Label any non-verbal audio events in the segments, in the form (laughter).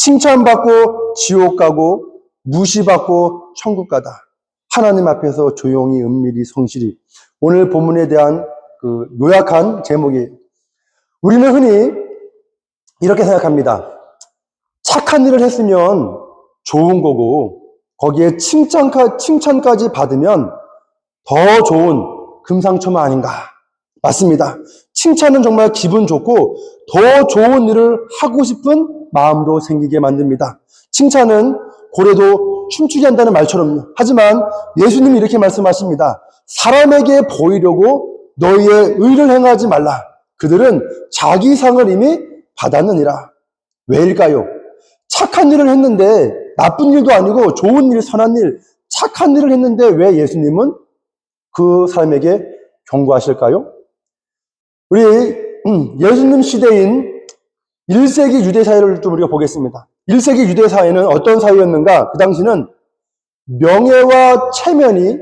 칭찬받고 지옥 가고 무시받고 천국 가다. 하나님 앞에서 조용히 은밀히 성실히. 오늘 본문에 대한 그 요약한 제목이 우리는 흔히 이렇게 생각합니다. 착한 일을 했으면 좋은 거고 거기에 칭찬까, 칭찬까지 받으면 더 좋은 금상첨화 아닌가. 맞습니다. 칭찬은 정말 기분 좋고 더 좋은 일을 하고 싶은 마음도 생기게 만듭니다. 칭찬은 고래도 춤추게 한다는 말처럼 하지만 예수님이 이렇게 말씀하십니다. 사람에게 보이려고 너희의 의를 행하지 말라. 그들은 자기 상을 이미 받았느니라. 왜일까요? 착한 일을 했는데 나쁜 일도 아니고 좋은 일, 선한 일, 착한 일을 했는데 왜 예수님은 그 사람에게 경고하실까요? 우리 음, 예수님 시대인 1세기 유대 사회를 좀 우리가 보겠습니다. 1세기 유대 사회는 어떤 사회였는가? 그 당시는 명예와 체면이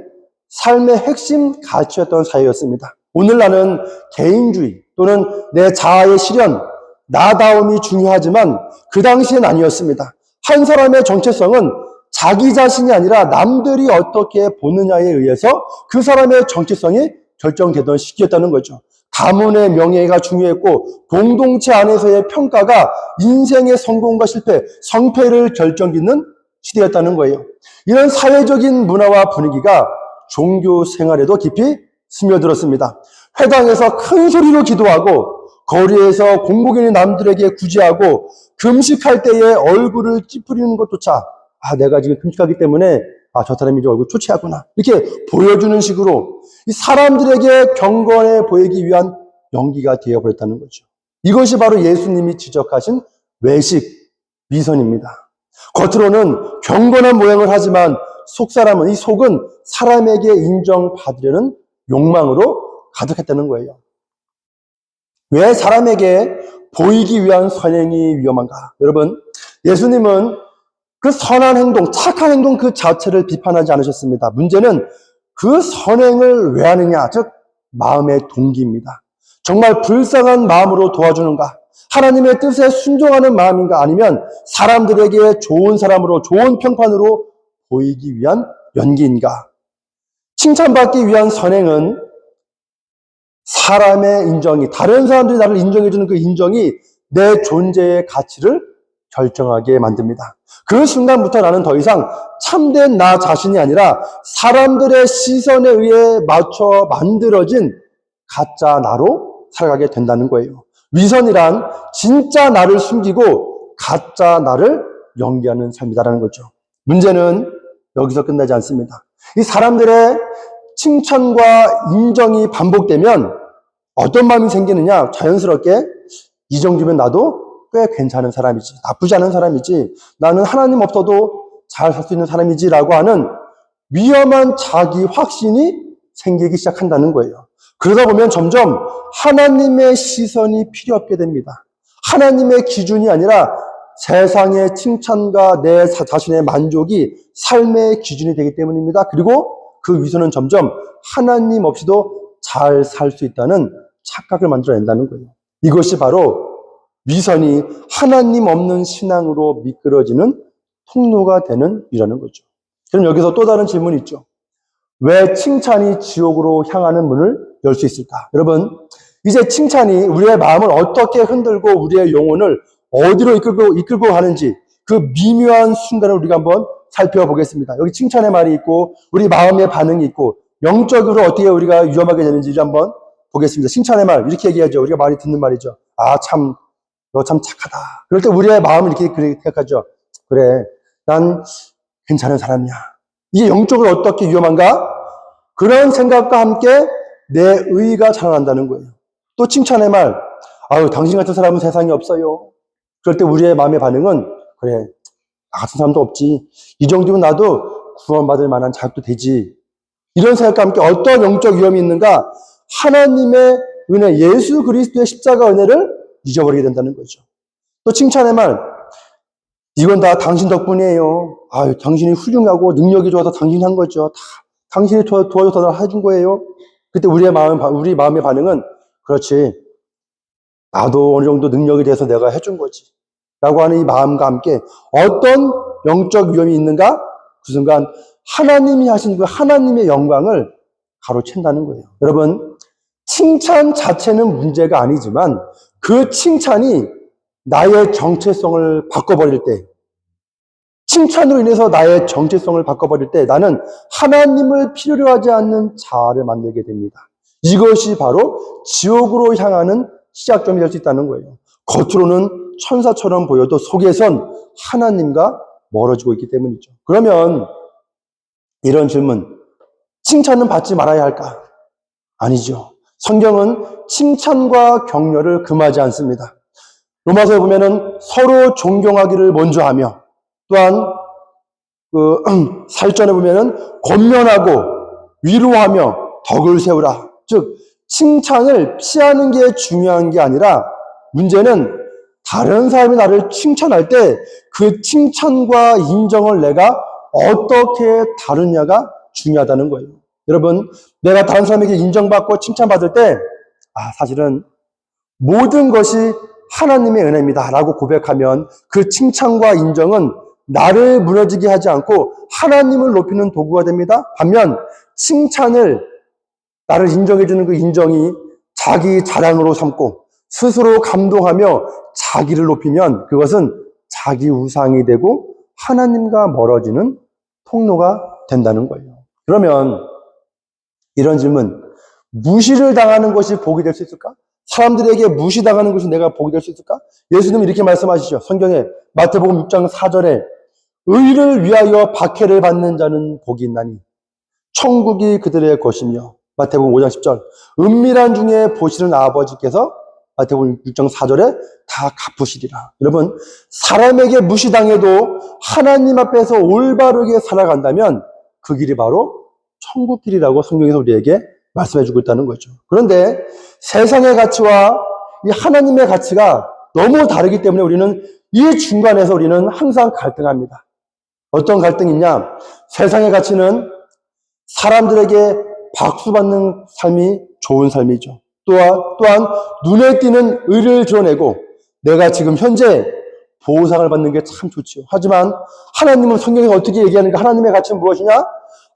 삶의 핵심 가치였던 사회였습니다. 오늘날은 개인주의 또는 내 자아의 실현, 나다움이 중요하지만 그 당시엔 아니었습니다. 한 사람의 정체성은 자기 자신이 아니라 남들이 어떻게 보느냐에 의해서 그 사람의 정체성이 결정되던 시기였다는 거죠. 가문의 명예가 중요했고 공동체 안에서의 평가가 인생의 성공과 실패, 성패를 결정짓는 시대였다는 거예요. 이런 사회적인 문화와 분위기가 종교 생활에도 깊이 스며들었습니다. 회당에서 큰 소리로 기도하고 거리에서 공복인이 남들에게 구제하고 금식할 때에 얼굴을 찌푸리는 것조차 아 내가 지금 금식하기 때문에 아 저 사람이 저 얼굴 초췌하구나 이렇게 보여주는 식으로 이 사람들에게 경건해 보이기 위한 연기가 되어버렸다는 거죠. 이것이 바로 예수님이 지적하신 외식 미선입니다. 겉으로는 경건한 모양을 하지만 속 사람은 이 속은 사람에게 인정받으려는 욕망으로 가득했다는 거예요. 왜 사람에게 보이기 위한 선행이 위험한가? 여러분, 예수님은 그 선한 행동, 착한 행동 그 자체를 비판하지 않으셨습니다. 문제는 그 선행을 왜 하느냐, 즉, 마음의 동기입니다. 정말 불쌍한 마음으로 도와주는가? 하나님의 뜻에 순종하는 마음인가? 아니면 사람들에게 좋은 사람으로, 좋은 평판으로 보이기 위한 연기인가? 칭찬받기 위한 선행은 사람의 인정이, 다른 사람들이 나를 인정해주는 그 인정이 내 존재의 가치를 결정하게 만듭니다. 그 순간부터 나는 더 이상 참된 나 자신이 아니라 사람들의 시선에 의해 맞춰 만들어진 가짜 나로 살아가게 된다는 거예요. 위선이란 진짜 나를 숨기고 가짜 나를 연기하는 삶이다라는 거죠. 문제는 여기서 끝나지 않습니다. 이 사람들의 칭찬과 인정이 반복되면 어떤 마음이 생기느냐? 자연스럽게 이 정도면 나도 꽤 괜찮은 사람이지. 나쁘지 않은 사람이지. 나는 하나님 없어도 잘 살 수 있는 사람이지라고 하는 위험한 자기 확신이 생기기 시작한다는 거예요. 그러다 보면 점점 하나님의 시선이 필요 없게 됩니다. 하나님의 기준이 아니라 세상의 칭찬과 내 자신의 만족이 삶의 기준이 되기 때문입니다. 그리고 그 위선은 점점 하나님 없이도 잘 살 수 있다는 착각을 만들어낸다는 거예요. 이것이 바로 위선이 하나님 없는 신앙으로 미끄러지는 통로가 되는 이라는 거죠. 그럼 여기서 또 다른 질문이 있죠. 왜 칭찬이 지옥으로 향하는 문을 열 수 있을까? 여러분, 이제 칭찬이 우리의 마음을 어떻게 흔들고 우리의 영혼을 어디로 이끌고, 이끌고 가는지 그 미묘한 순간을 우리가 한번 살펴보겠습니다. 여기 칭찬의 말이 있고, 우리 마음의 반응이 있고, 영적으로 어떻게 우리가 위험하게 되는지 한번 보겠습니다. 칭찬의 말, 이렇게 얘기하죠. 우리가 많이 듣는 말이죠. 아, 참, 너 참 착하다. 그럴 때 우리의 마음을 이렇게 생각하죠. 그래, 난 괜찮은 사람이야. 이게 영적으로 어떻게 위험한가? 그런 생각과 함께 내 의가 자라난다는 거예요. 또 칭찬의 말, 아유, 당신 같은 사람은 세상에 없어요. 그럴 때 우리의 마음의 반응은, 그래, 나 같은 사람도 없지. 이 정도면 나도 구원받을 만한 자격도 되지. 이런 생각과 함께 어떤 영적 위험이 있는가? 하나님의 은혜, 예수 그리스도의 십자가 은혜를 잊어버리게 된다는 거죠. 또 칭찬의 말, 이건 다 당신 덕분이에요. 아유, 당신이 훌륭하고 능력이 좋아서 당신이 한 거죠. 다 당신이 도와, 도와줘서 해준 거예요. 그때 우리의 마음, 우리 마음의 반응은, 그렇지. 나도 어느 정도 능력이 돼서 내가 해준 거지. 라고 하는 이 마음과 함께 어떤 영적 위험이 있는가? 그 순간 하나님이 하신 그 하나님의 영광을 가로챈다는 거예요. 여러분, 칭찬 자체는 문제가 아니지만 그 칭찬이 나의 정체성을 바꿔버릴 때, 칭찬으로 인해서 나의 정체성을 바꿔버릴 때 나는 하나님을 필요로 하지 않는 자아를 만들게 됩니다. 이것이 바로 지옥으로 향하는 시작점이 될 수 있다는 거예요. 겉으로는 천사처럼 보여도 속에선 하나님과 멀어지고 있기 때문이죠. 그러면 이런 질문, 칭찬은 받지 말아야 할까? 아니죠. 성경은 칭찬과 격려를 금하지 않습니다. 로마서에 보면은 서로 존경하기를 먼저 하며 또한 그 (clears throat) 살전에 보면은 권면하고 위로하며 덕을 세우라. 즉 칭찬을 피하는 게 중요한 게 아니라 문제는 다른 사람이 나를 칭찬할 때 그 칭찬과 인정을 내가 어떻게 다루냐가 중요하다는 거예요. 여러분, 내가 다른 사람에게 인정받고 칭찬받을 때, 아, 사실은 모든 것이 하나님의 은혜입니다. 라고 고백하면 그 칭찬과 인정은 나를 무너지게 하지 않고 하나님을 높이는 도구가 됩니다. 반면 칭찬을 나를 인정해주는 그 인정이 자기 자랑으로 삼고 스스로 감동하며 자기를 높이면 그것은 자기 우상이 되고 하나님과 멀어지는 통로가 된다는 거예요. 그러면 이런 질문, 무시를 당하는 것이 복이 될 수 있을까? 사람들에게 무시당하는 것이 내가 복이 될 수 있을까? 예수님은 이렇게 말씀하시죠. 성경에 마태복음 6장 4절에 의를 위하여 박해를 받는 자는 복이 있나니 천국이 그들의 것이며 마태복음 5장 10절 은밀한 중에 보시는 아버지께서 마태복음 6장 4절에 다 갚으시리라. 여러분 사람에게 무시당해도 하나님 앞에서 올바르게 살아간다면 그 길이 바로 천국 길이라고 성경에서 우리에게 말씀해 주고 있다는 거죠. 그런데 세상의 가치와 이 하나님의 가치가 너무 다르기 때문에 우리는 이 중간에서 우리는 항상 갈등합니다. 어떤 갈등이 있냐? 세상의 가치는 사람들에게 박수받는 삶이 좋은 삶이죠. 또한, 또한 눈에 띄는 의를 드러내고 내가 지금 현재 보상을 받는 게 참 좋죠. 하지만 하나님은 성경에서 어떻게 얘기하는가? 하나님의 가치는 무엇이냐?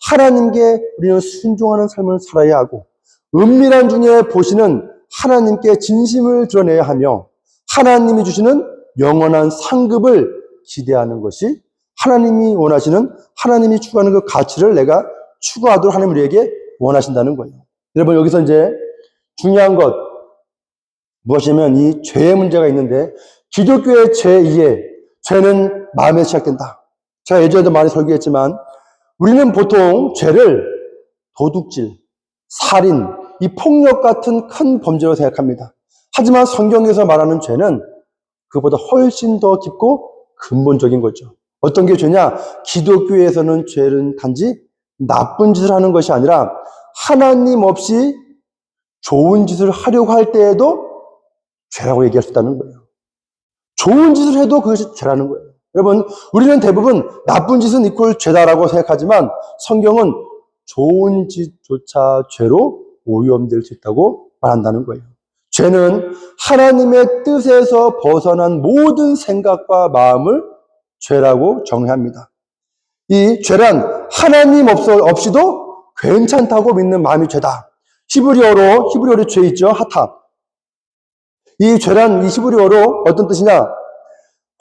하나님께 우리는 순종하는 삶을 살아야 하고 은밀한 중에 보시는 하나님께 진심을 드러내야 하며 하나님이 주시는 영원한 상급을 기대하는 것이 하나님이 원하시는 하나님이 추구하는 그 가치를 내가 추구하도록 하나님 우리에게 원하신다는 거예요. 여러분 여기서 이제 중요한 것 무엇이냐면 이 죄의 문제가 있는데 기독교의 제2의 죄는 마음에 시작된다. 제가 예전에도 많이 설교했지만 우리는 보통 죄를 도둑질, 살인, 이 폭력 같은 큰 범죄로 생각합니다. 하지만 성경에서 말하는 죄는 그보다 훨씬 더 깊고 근본적인 거죠. 어떤 게 죄냐? 기독교에서는 죄는 단지 나쁜 짓을 하는 것이 아니라 하나님 없이 좋은 짓을 하려고 할 때에도 죄라고 얘기할 수 있다는 거예요. 좋은 짓을 해도 그것이 죄라는 거예요. 여러분, 우리는 대부분 나쁜 짓은 이퀄 죄다라고 생각하지만 성경은 좋은 짓조차 죄로 오염될 수 있다고 말한다는 거예요. 죄는 하나님의 뜻에서 벗어난 모든 생각과 마음을 죄라고 정의합니다. 이 죄란 하나님 없이도 괜찮다고 믿는 마음이 죄다. 히브리어로, 히브리어로 죄 있죠? 하탑. 이 죄란 이 히브리어로 어떤 뜻이냐?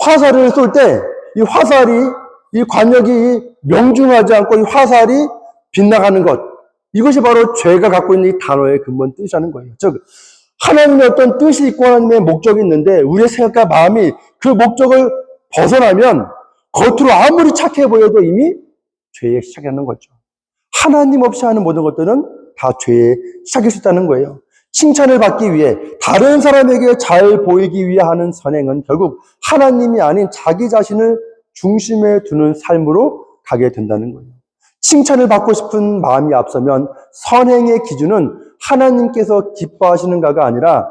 화살을 쏠 때 이 화살이 이 관역이 명중하지 않고 이 화살이 빗나가는 것 이것이 바로 죄가 갖고 있는 이 단어의 근본 뜻이라는 거예요. 즉 하나님의 어떤 뜻이 있고 하나님의 목적이 있는데 우리의 생각과 마음이 그 목적을 벗어나면 겉으로 아무리 착해 보여도 이미 죄의 시작이라는 거죠. 하나님 없이 하는 모든 것들은 다 죄의 시작일 수 있다는 거예요. 칭찬을 받기 위해 다른 사람에게 잘 보이기 위해 하는 선행은 결국 하나님이 아닌 자기 자신을 중심에 두는 삶으로 가게 된다는 거예요. 칭찬을 받고 싶은 마음이 앞서면 선행의 기준은 하나님께서 기뻐하시는가가 아니라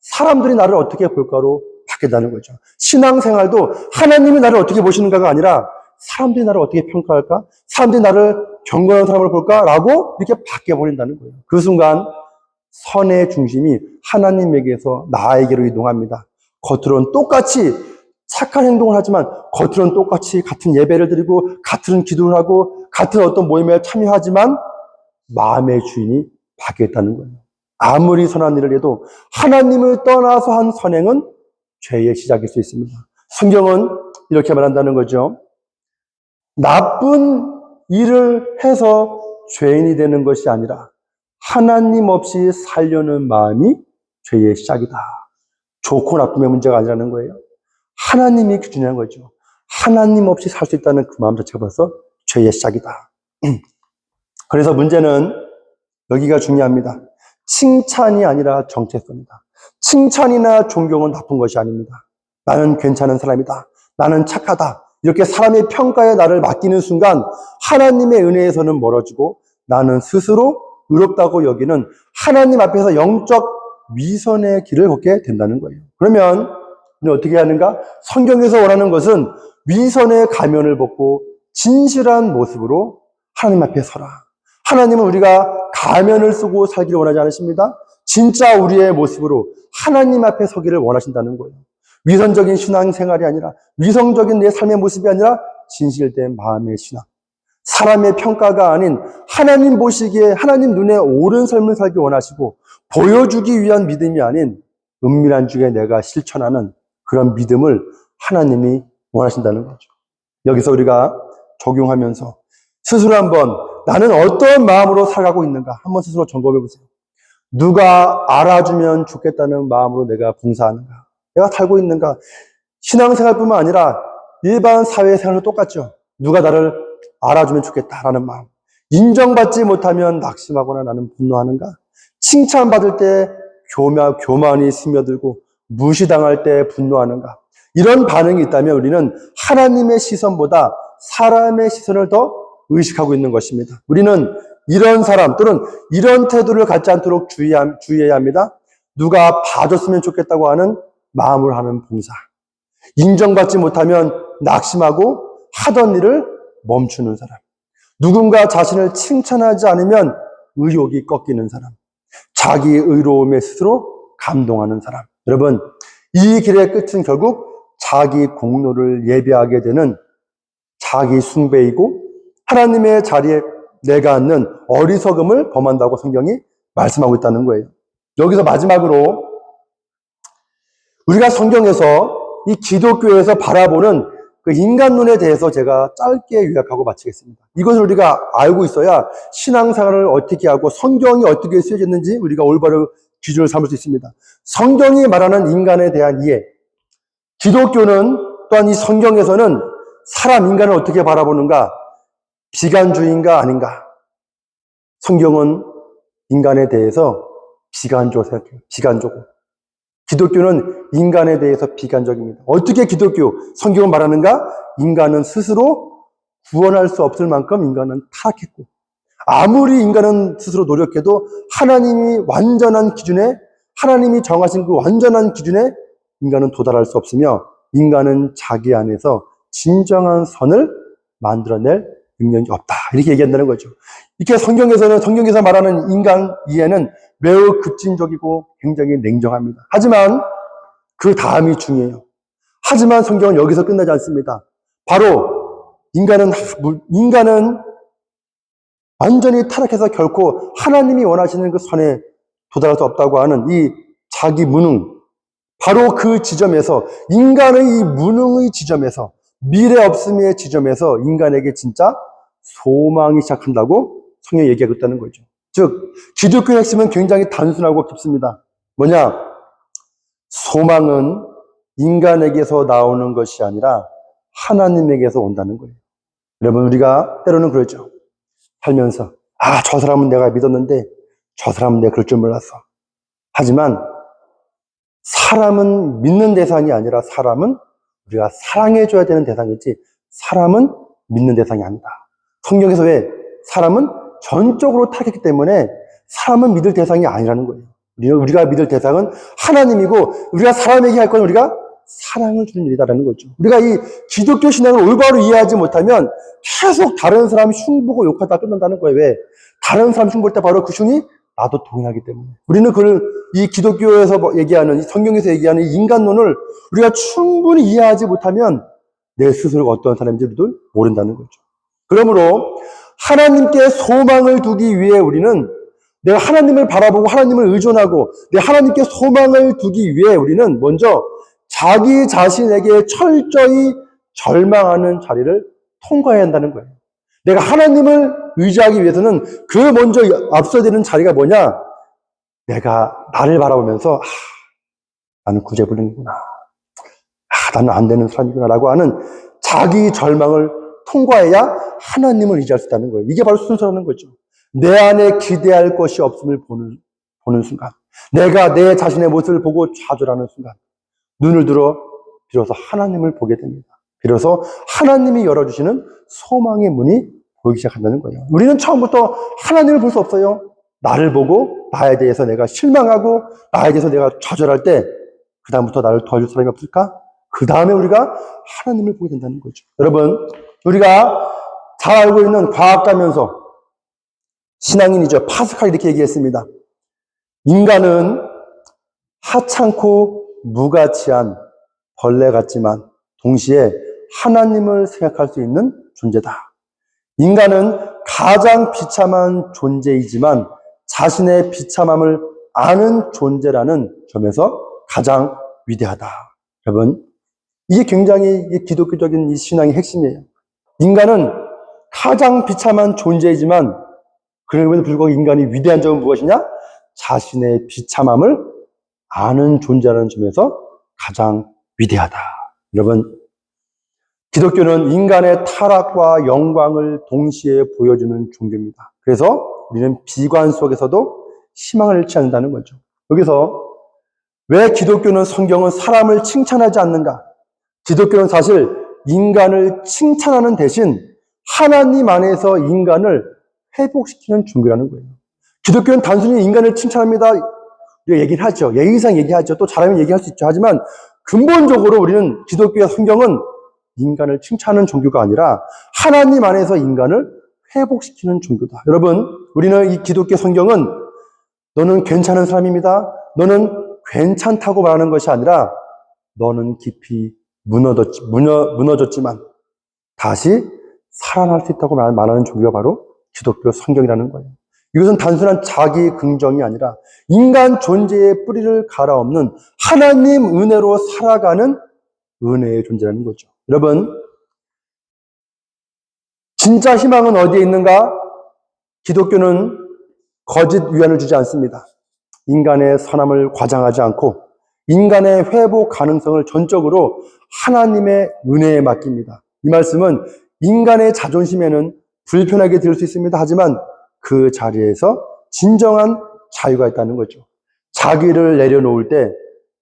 사람들이 나를 어떻게 볼까로 바뀌다는 거죠. 신앙생활도 하나님이 나를 어떻게 보시는가가 아니라 사람들이 나를 어떻게 평가할까? 사람들이 나를 경건한 사람으로 볼까라고 이렇게 바뀌어 버린다는 거예요. 그 순간 선의 중심이 하나님에게서 나에게로 이동합니다. 겉으로는 똑같이 착한 행동을 하지만 겉으로는 똑같이 같은 예배를 드리고 같은 기도를 하고 같은 어떤 모임에 참여하지만 마음의 주인이 바뀌었다는 거예요. 아무리 선한 일을 해도 하나님을 떠나서 한 선행은 죄의 시작일 수 있습니다. 성경은 이렇게 말한다는 거죠. 나쁜 일을 해서 죄인이 되는 것이 아니라 하나님 없이 살려는 마음이 죄의 시작이다. 좋고 나쁨의 문제가 아니라는 거예요. 하나님이 기준이라는 거죠. 하나님 없이 살 수 있다는 그 마음 자체가 벌써 죄의 시작이다. (clears throat) 그래서 문제는 여기가 중요합니다. 칭찬이 아니라 정체성이다. 칭찬이나 존경은 나쁜 것이 아닙니다. 나는 괜찮은 사람이다. 나는 착하다. 이렇게 사람의 평가에 나를 맡기는 순간 하나님의 은혜에서는 멀어지고 나는 스스로 의롭다고 여기는 하나님 앞에서 영적 위선의 길을 걷게 된다는 거예요. 그러면 어떻게 하는가? 성경에서 원하는 것은 위선의 가면을 벗고 진실한 모습으로 하나님 앞에 서라. 하나님은 우리가 가면을 쓰고 살기를 원하지 않으십니다. 진짜 우리의 모습으로 하나님 앞에 서기를 원하신다는 거예요. 위선적인 신앙 생활이 아니라 위성적인 내 삶의 모습이 아니라 진실된 마음의 신앙. 사람의 평가가 아닌 하나님 보시기에 하나님 눈에 옳은 삶을 살기 원하시고 보여주기 위한 믿음이 아닌 은밀한 중에 내가 실천하는 그런 믿음을 하나님이 원하신다는 거죠. 여기서 우리가 적용하면서 스스로 한번 나는 어떤 마음으로 살아가고 있는가 한번 스스로 점검해 보세요. 누가 알아주면 좋겠다는 마음으로 내가 봉사하는가? 내가 살고 있는가? 신앙생활뿐만 아니라 일반 사회생활도 똑같죠. 누가 나를 알아주면 좋겠다라는 마음. 인정받지 못하면 낙심하거나 나는 분노하는가? 칭찬받을 때 교마, 교만이 스며들고 무시당할 때 분노하는가? 이런 반응이 있다면 우리는 하나님의 시선보다 사람의 시선을 더 의식하고 있는 것입니다. 우리는 이런 사람 또는 이런 태도를 갖지 않도록 주의해야 합니다. 누가 봐줬으면 좋겠다고 하는 마음을 하는 봉사. 인정받지 못하면 낙심하고 하던 일을 멈추는 사람. 누군가 자신을 칭찬하지 않으면 의욕이 꺾이는 사람. 자기 의로움에 스스로 감동하는 사람. 여러분, 이 길의 끝은 결국 자기 공로를 예배하게 되는 자기 숭배이고 하나님의 자리에 내가 앉는 어리석음을 범한다고 성경이 말씀하고 있다는 거예요. 여기서 마지막으로 우리가 성경에서 이 기독교에서 바라보는 그 인간 눈에 대해서 제가 짧게 요약하고 마치겠습니다. 이것을 우리가 알고 있어야 신앙생활을 어떻게 하고 성경이 어떻게 쓰여졌는지 우리가 올바른 기준을 삼을 수 있습니다. 성경이 말하는 인간에 대한 이해. 기독교는 또한 이 성경에서는 사람 인간을 어떻게 바라보는가? 비관주의인가 아닌가? 성경은 인간에 대해서 비관적으로 생각해요. 비관적으로. 기독교는 인간에 대해서 비관적입니다. 어떻게 기독교, 성경은 말하는가? 인간은 스스로 구원할 수 없을 만큼 인간은 타락했고, 아무리 인간은 스스로 노력해도 하나님이 완전한 기준에, 하나님이 정하신 그 완전한 기준에 인간은 도달할 수 없으며, 인간은 자기 안에서 진정한 선을 만들어낼 능력이 없다. 이렇게 얘기한다는 거죠. 이렇게 성경에서는, 성경에서 말하는 인간 이해는 매우 급진적이고 굉장히 냉정합니다. 하지만 그 다음이 중요해요. 하지만 성경은 여기서 끝나지 않습니다. 바로 인간은, 인간은 완전히 타락해서 결코 하나님이 원하시는 그 선에 도달할 수 없다고 하는 이 자기 무능, 바로 그 지점에서, 인간의 이 무능의 지점에서, 미래 없음의 지점에서 인간에게 진짜 소망이 시작한다고 성경이 얘기하고 있다는 거죠. 즉, 기독교의 핵심은 굉장히 단순하고 깊습니다. 뭐냐? 소망은 인간에게서 나오는 것이 아니라 하나님에게서 온다는 거예요. 여러분, 우리가 때로는 그러죠. 살면서, 아, 저 사람은 내가 믿었는데, 저 사람은 내가 그럴 줄 몰랐어. 하지만, 사람은 믿는 대상이 아니라 사람은 우리가 사랑해줘야 되는 대상이지, 사람은 믿는 대상이 아니다. 성경에서 왜 사람은 전적으로 타격했기 때문에 사람은 믿을 대상이 아니라는 거예요. 우리가 믿을 대상은 하나님이고 우리가 사람에게 할 건 우리가 사랑을 주는 일이다라는 거죠. 우리가 이 기독교 신앙을 올바로 이해하지 못하면 계속 다른 사람 흉보고 욕하다 끝난다는 거예요. 왜? 다른 사람 흉볼 때 바로 그 흉이 나도 동일하기 때문에. 우리는 그걸 이 기독교에서 뭐 얘기하는, 이 성경에서 얘기하는 이 인간론을 우리가 충분히 이해하지 못하면 내 스스로가 어떤 사람인지 우리도 모른다는 거죠. 그러므로 하나님께 소망을 두기 위해 우리는 내가 하나님을 바라보고 하나님을 의존하고 내 하나님께 소망을 두기 위해 우리는 먼저 자기 자신에게 철저히 절망하는 자리를 통과해야 한다는 거예요. 내가 하나님을 의지하기 위해서는 그 먼저 앞서야 되는 자리가 뭐냐? 내가 나를 바라보면서 아, 나는 구제불능이구나. 아, 나는 안 되는 사람이구나 라고 하는 자기 절망을 통과해야 하나님을 의지할 수 있다는 거예요. 이게 바로 순서라는 거죠. 내 안에 기대할 것이 없음을 보는, 보는 순간. 내가 내 자신의 모습을 보고 좌절하는 순간. 눈을 들어 비로소 하나님을 보게 됩니다. 비로소 하나님이 열어주시는 소망의 문이 보이기 시작한다는 거예요. 우리는 처음부터 하나님을 볼 수 없어요. 나를 보고 나에 대해서 내가 실망하고 나에 대해서 내가 좌절할 때 그다음부터 나를 도와줄 사람이 없을까? 그 다음에 우리가 하나님을 보게 된다는 거죠. 여러분, 우리가 잘 알고 있는 과학가면서 신앙인이죠. 파스칼이 이렇게 얘기했습니다. 인간은 하찮고 무가치한 벌레 같지만 동시에 하나님을 생각할 수 있는 존재다. 인간은 가장 비참한 존재이지만 자신의 비참함을 아는 존재라는 점에서 가장 위대하다. 여러분, 이게 굉장히 이 기독교적인 이 신앙의 핵심이에요. 인간은 가장 비참한 존재이지만 그럼에도 불구하고 인간이 위대한 점은 무엇이냐? 자신의 비참함을 아는 존재라는 점에서 가장 위대하다. 여러분, 기독교는 인간의 타락과 영광을 동시에 보여주는 종교입니다. 그래서 우리는 비관 속에서도 희망을 잃지 않는다는 거죠. 여기서 왜 기독교는 성경은 사람을 칭찬하지 않는가? 기독교는 사실 인간을 칭찬하는 대신 하나님 안에서 인간을 회복시키는 종교라는 거예요. 기독교는 단순히 인간을 칭찬합니다. 얘기를 하죠. 예의상 얘기하죠. 또 잘하면 얘기할 수 있죠. 하지만 근본적으로 우리는 기독교의 성경은 인간을 칭찬하는 종교가 아니라 하나님 안에서 인간을 회복시키는 종교다. 여러분, 우리는 이 기독교 성경은 너는 괜찮은 사람입니다. 너는 괜찮다고 말하는 것이 아니라 너는 깊이 무너졌지, 무너, 무너졌지만 다시 살아날 수 있다고 말- 말하는 종교가 바로 기독교 성경이라는 거예요. 이것은 단순한 자기 긍정이 아니라 인간 존재의 뿌리를 갈아엎는 하나님 은혜로 살아가는 은혜의 존재라는 거죠. 여러분, 진짜 희망은 어디에 있는가? 기독교는 거짓 위안을 주지 않습니다. 인간의 선함을 과장하지 않고 인간의 회복 가능성을 전적으로 하나님의 은혜에 맡깁니다. 이 말씀은 인간의 자존심에는 불편하게 들을 수 있습니다. 하지만 그 자리에서 진정한 자유가 있다는 거죠. 자기를 내려놓을 때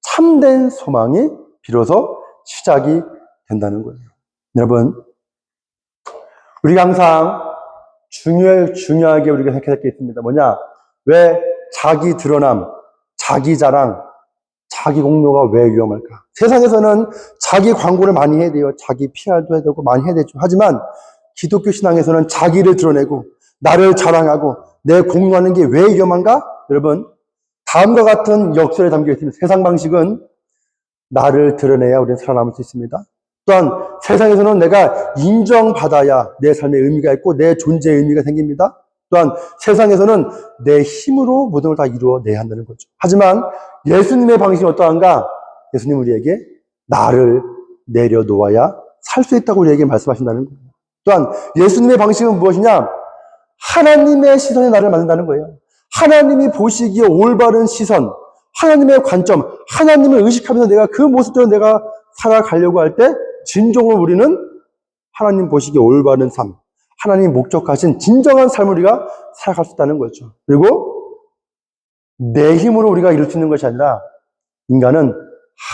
참된 소망이 비로소 시작이 된다는 거예요. 여러분, 우리가 항상 중요, 중요하게 우리가 생각해야 할게 있습니다. 뭐냐? 왜 자기 드러남, 자기 자랑, 자기 공로가 왜 위험할까? 세상에서는 자기 광고를 많이 해야 돼요. 자기 PR도 해야 되고 많이 해야 되죠. 하지만 기독교 신앙에서는 자기를 드러내고 나를 자랑하고 내 공로하는 게 왜 위험한가? 여러분, 다음과 같은 역설에 담겨 있습니다. 세상 방식은 나를 드러내야 우리는 살아남을 수 있습니다. 또한 세상에서는 내가 인정받아야 내 삶의 의미가 있고 내 존재의 의미가 생깁니다. 또한 세상에서는 내 힘으로 모든 걸 다 이루어내야 한다는 거죠. 하지만 예수님의 방식은 어떠한가? 예수님 우리에게 나를 내려놓아야 살 수 있다고 우리에게 말씀하신다는 거예요. 또한 예수님의 방식은 무엇이냐? 하나님의 시선에 나를 만든다는 거예요. 하나님이 보시기에 올바른 시선, 하나님의 관점, 하나님을 의식하면서 내가 그 모습대로 내가 살아가려고 할 때 진정으로 우리는 하나님 보시기에 올바른 삶, 하나님 목적하신 진정한 삶을 우리가 살아갈 수 있다는 거죠. 그리고 내 힘으로 우리가 이룰 수 있는 것이 아니라 인간은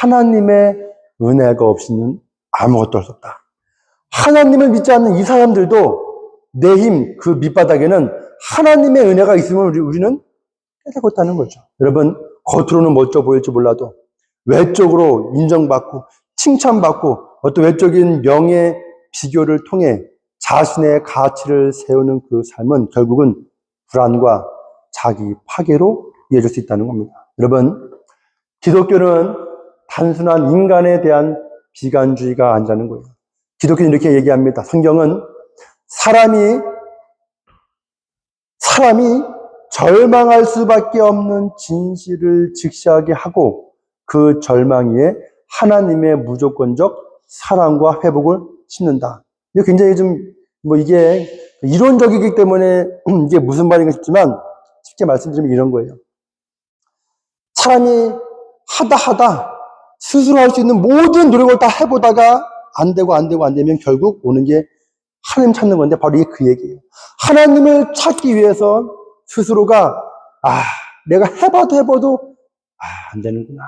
하나님의 은혜가 없이는 아무것도 할 수 없다. 하나님을 믿지 않는 이 사람들도 내 힘, 그 밑바닥에는 하나님의 은혜가 있음을 우리- 우리는 깨닫고 있다는 거죠. 여러분, 겉으로는 멋져 보일지 몰라도 외적으로 인정받고 칭찬받고 어떤 외적인 명예 비교를 통해 자신의 가치를 세우는 그 삶은 결국은 불안과 자기 파괴로 이어질 수 있다는 겁니다. 여러분, 기독교는 단순한 인간에 대한 비관주의가 아니라는 거예요. 기독교는 이렇게 얘기합니다. 성경은 사람이 사람이 절망할 수밖에 없는 진실을 직시하게 하고 그 절망 위에 하나님의 무조건적 사랑과 회복을 심는다. 이거 굉장히 좀, 뭐 이게 이론적이기 때문에 (clears throat) 이게 무슨 말인가 싶지만 쉽게 말씀드리면 이런 거예요. 사람이 하다 하다 스스로 할 수 있는 모든 노력을 다 해보다가 안 되고 안 되고 안 되면 결국 오는 게 하나님 찾는 건데 바로 이게 그 얘기예요. 하나님을 찾기 위해서 스스로가 아 내가 해봐도 해봐도 아 안 되는구나.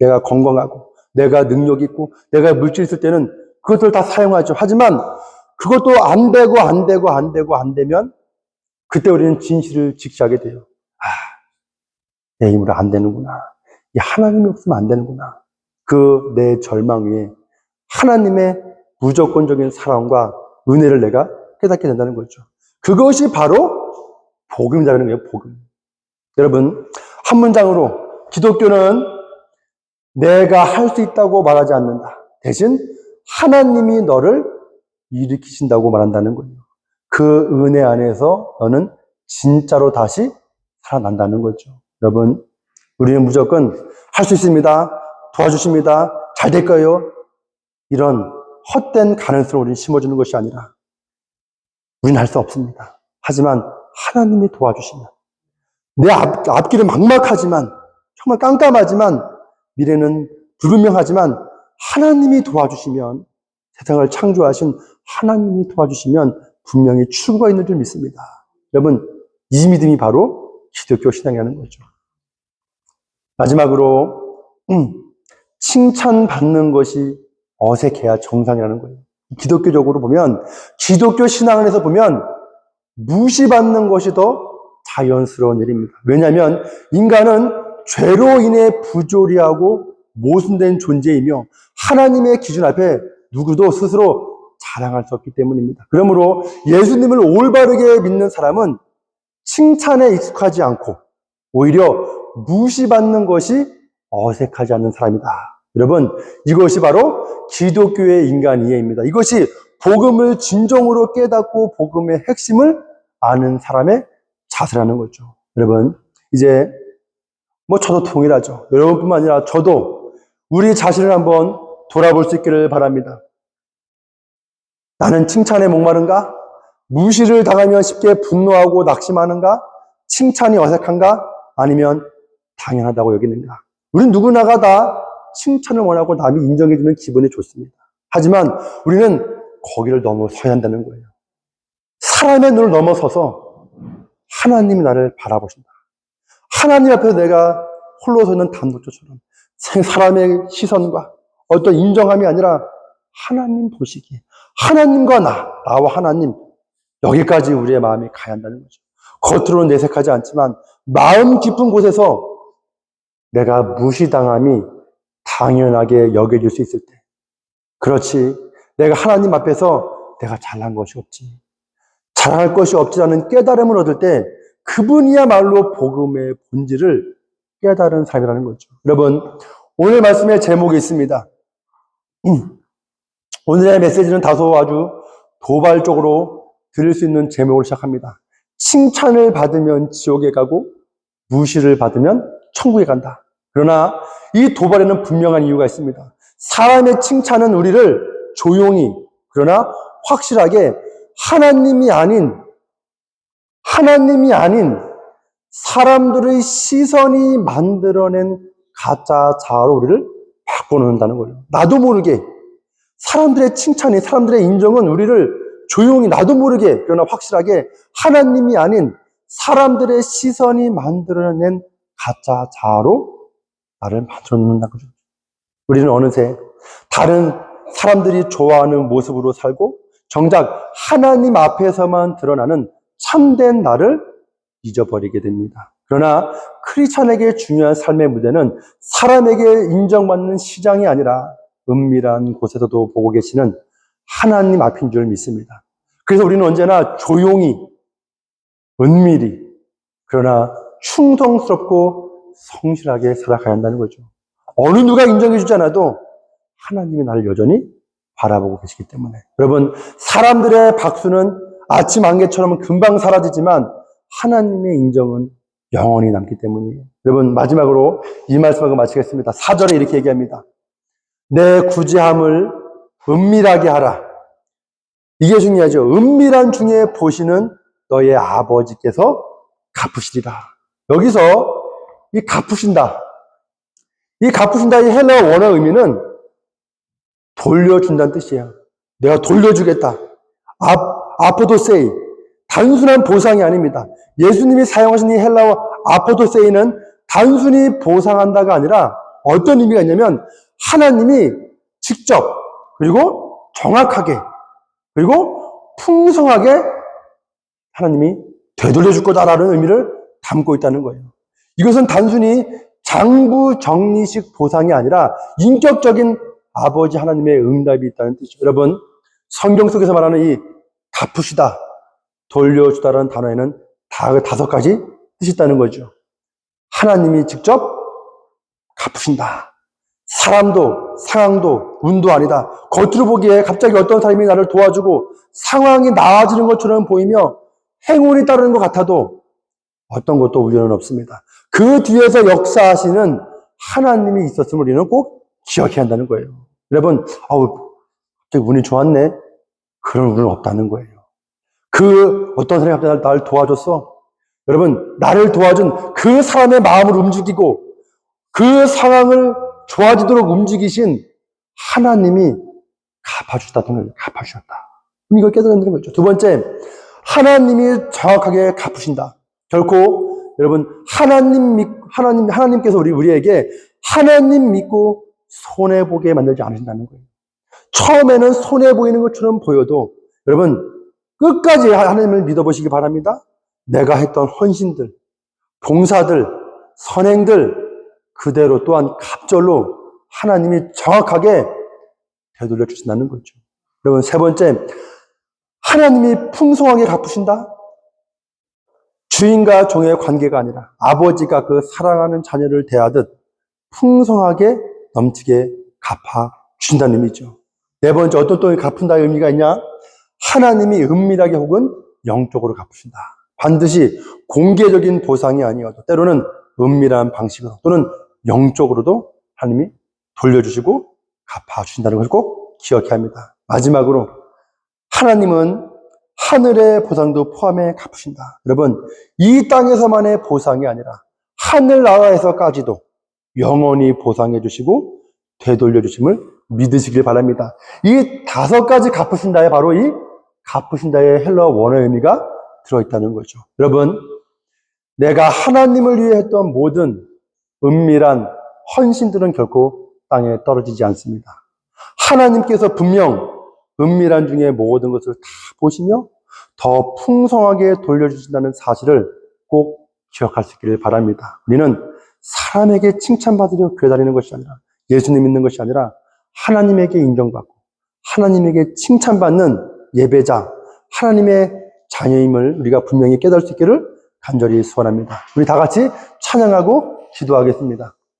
내가 건강하고 내가 능력 있고 내가 물질 있을 때는 그것들 다 사용하죠. 하지만 그것도 안 되고 안 되고 안 되고 안 되면 그때 우리는 진실을 직시하게 돼요. 아, 내 힘으로 안 되는구나. 이 하나님이 없으면 안 되는구나. 그 내 절망 위에 하나님의 무조건적인 사랑과 은혜를 내가 깨닫게 된다는 거죠. 그것이 바로 복음이라는 거예요, 복음. 여러분, 한 문장으로 기독교는 내가 할 수 있다고 말하지 않는다. 대신 하나님이 너를 일으키신다고 말한다는 거예요. 그 은혜 안에서 너는 진짜로 다시 살아난다는 거죠. 여러분, 우리는 무조건 할 수 있습니다. 도와주십니다. 잘 될 거예요. 이런 헛된 가능성을 우리는 심어주는 것이 아니라 우리는 할 수 없습니다. 하지만 하나님이 도와주시면 내 앞, 앞길은 막막하지만 정말 깜깜하지만 미래는 불분명하지만 하나님이 도와주시면 세상을 창조하신 하나님이 도와주시면 분명히 출구가 있는 줄 믿습니다. 여러분 이 믿음이 바로 기독교 신앙이라는 거죠. 마지막으로 음, 칭찬받는 것이 어색해야 정상이라는 거예요. 기독교적으로 보면 기독교 신앙 안에서 보면 무시받는 것이 더 자연스러운 일입니다. 왜냐하면 인간은 죄로 인해 부조리하고 모순된 존재이며 하나님의 기준 앞에 누구도 스스로 자랑할 수 없기 때문입니다. 그러므로 예수님을 올바르게 믿는 사람은 칭찬에 익숙하지 않고 오히려 무시받는 것이 어색하지 않는 사람이다. 여러분, 이것이 바로 기독교의 인간 이해입니다. 이것이 복음을 진정으로 깨닫고 복음의 핵심을 아는 사람의 자세라는 거죠. 여러분, 이제 뭐 저도 동일하죠. 여러분뿐만 아니라 저도 우리 자신을 한번 돌아볼 수 있기를 바랍니다. 나는 칭찬에 목마른가? 무시를 당하면 쉽게 분노하고 낙심하는가? 칭찬이 어색한가? 아니면 당연하다고 여기는가? 우린 누구나가 다 칭찬을 원하고 남이 인정해주면 기분이 좋습니다. 하지만 우리는 거기를 넘어서야 한다는 거예요. 사람의 눈을 넘어서서 하나님이 나를 바라보신다. 하나님 앞에서 내가 홀로 서 있는 담독조처럼 사람의 시선과 어떤 인정함이 아니라 하나님 보시기에 하나님과 나, 나와 하나님 여기까지 우리의 마음이 가야 한다는 거죠. 겉으로는 내색하지 않지만 마음 깊은 곳에서 내가 무시당함이 당연하게 여겨질 수 있을 때. 그렇지. 내가 하나님 앞에서 내가 잘난 것이 없지. 잘할 것이 없지라는 깨달음을 얻을 때 그분이야말로 복음의 본질을 깨달은 사람이라는 거죠. 여러분, 오늘 말씀의 제목이 있습니다. 음. (clears throat) 오늘의 메시지는 다소 아주 도발적으로 들을 수 있는 제목으로 시작합니다. 칭찬을 받으면 지옥에 가고 무시를 받으면 천국에 간다. 그러나 이 도발에는 분명한 이유가 있습니다. 사람의 칭찬은 우리를 조용히 그러나 확실하게 하나님이 아닌 하나님이 아닌 사람들의 시선이 만들어낸 가짜 자아로 우리를 바꿔놓는다는 거예요. 나도 모르게 사람들의 칭찬이 사람들의 인정은 우리를 조용히 나도 모르게 그러나 확실하게 하나님이 아닌 사람들의 시선이 만들어낸 가짜 자아로 나를 만들어 놓는다는 거죠. 우리는 어느새 다른 사람들이 좋아하는 모습으로 살고 정작 하나님 앞에서만 드러나는 참된 나를 잊어버리게 됩니다. 그러나 크리스찬에게 중요한 삶의 무대는 사람에게 인정받는 시장이 아니라 은밀한 곳에서도 보고 계시는 하나님 앞인 줄 믿습니다. 그래서 우리는 언제나 조용히, 은밀히, 그러나 충성스럽고 성실하게 살아가야 한다는 거죠. 어느 누가 인정해주지 않아도 하나님이 나를 여전히 바라보고 계시기 때문에. 여러분, 사람들의 박수는 아침 안개처럼 금방 사라지지만 하나님의 인정은 영원히 남기 때문이에요. 여러분, 마지막으로 이 말씀하고 마치겠습니다. 4절에 이렇게 얘기합니다. 내 구제함을 은밀하게 하라. 이게 중요하죠. 은밀한 중에 보시는 너의 아버지께서 갚으시리라. 여기서 이 갚으신다. 이 갚으신다 이 헬라어 원어 의미는 돌려준다는 뜻이야. 내가 돌려주겠다. 아, 아포도세이. 단순한 보상이 아닙니다. 예수님이 사용하신 이 헬라어 아포도세이는 단순히 보상한다가 아니라 어떤 의미가 있냐면 하나님이 직접 그리고 정확하게 그리고 풍성하게 하나님이 되돌려 줄 거다라는 의미를 담고 있다는 거예요. 이것은 단순히 장부 정리식 보상이 아니라 인격적인 아버지 하나님의 응답이 있다는 뜻이죠. 여러분, 성경 속에서 말하는 이 갚으시다, 돌려주다라는 단어에는 다 다섯 가지 뜻이 있다는 거죠. 하나님이 직접 갚으신다. 사람도, 상황도, 운도 아니다. 겉으로 보기에 갑자기 어떤 사람이 나를 도와주고 상황이 나아지는 것처럼 보이며 행운이 따르는 것 같아도 어떤 것도 우연은 없습니다. 그 뒤에서 역사하시는 하나님이 있었음을 우리는 꼭 기억해야 한다는 거예요. 여러분, 아우, 갑자기 운이 좋았네? 그런 운은 없다는 거예요. 그 어떤 사람이 갑자기 나를 도와줬어? 여러분, 나를 도와준 그 사람의 마음을 움직이고 그 상황을 좋아지도록 움직이신 하나님이 갚아주셨다는 거예요. 갚아주셨다. 이걸 깨달아야 되는 거죠. 두 번째, 하나님이 정확하게 갚으신다. 결코 여러분 하나님 믿 하나님 하나님께서 우리 우리에게 하나님 믿고 손해 보게 만들지 않으신다는 거예요. 처음에는 손해 보이는 것처럼 보여도 여러분 끝까지 하나님을 믿어보시기 바랍니다. 내가 했던 헌신들, 봉사들, 선행들 그대로 또한 갑절로 하나님이 정확하게 되돌려 주신다는 거죠. 여러분 세 번째 하나님이 풍성하게 갚으신다. 주인과 종의 관계가 아니라 아버지가 그 사랑하는 자녀를 대하듯 풍성하게 넘치게 갚아 주신다는 의미죠. 네 번째 어떤 또 갚은다의 의미가 있냐? 하나님이 은밀하게 혹은 영적으로 갚으신다. 반드시 공개적인 보상이 아니어도 때로는 은밀한 방식으로 또는 영적으로도 하나님이 돌려주시고 갚아 주신다는 것을 꼭 기억해야 합니다. 마지막으로 하나님은 하늘의 보상도 포함해 갚으신다. 여러분, 이 땅에서만의 보상이 아니라 하늘나라에서까지도 영원히 보상해 주시고 되돌려 주심을 믿으시길 바랍니다. 이 다섯 가지 갚으신 다에 바로 이 갚으신 다의 헬러 원어의 의미가 들어있다는 거죠. 여러분, 내가 하나님을 위해 했던 모든 은밀한 헌신들은 결코 땅에 떨어지지 않습니다. 하나님께서 분명 은밀한 중에 모든 것을 다 보시며 더 풍성하게 돌려주신다는 사실을 꼭 기억할 수 있기를 바랍니다. 우리는 사람에게 칭찬받으려 다니는 것이 아니라 예수님 믿는 것이 아니라 하나님에게 인정받고 하나님에게 칭찬받는 예배자, 하나님의 자녀임을 우리가 분명히 깨달을 수 있기를 간절히 소원합니다. 우리 다 같이 찬양하고 기도하겠습니다.